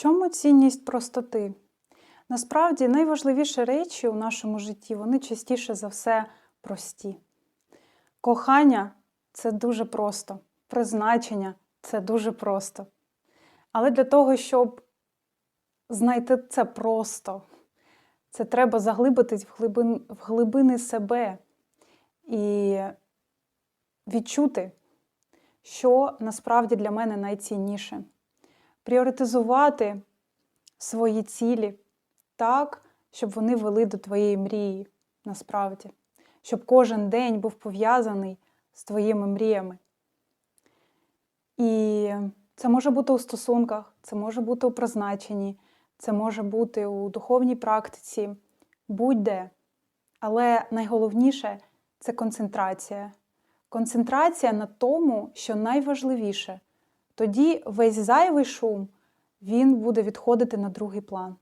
чому цінність простоти? Насправді найважливіші речі у нашому житті вони частіше за все прості. Кохання це дуже просто, призначення це дуже просто. Але для того, щоб знайти це просто, це треба заглибитись в глибин, в глибини себе і відчути, що насправді для мене найцінніше. Пріоритизувати свої цілі так, щоб вони вели до твоєї мрії насправді, щоб кожен день був пов'язаний з твоїми мріями. І це може бути у стосунках, це може бути у призначенні, це може бути у духовній практиці, будь-де. Але найголовніше це концентрація. Концентрація на тому, що найважливіше. Тоді весь зайвий шум він буде відходити на другий план.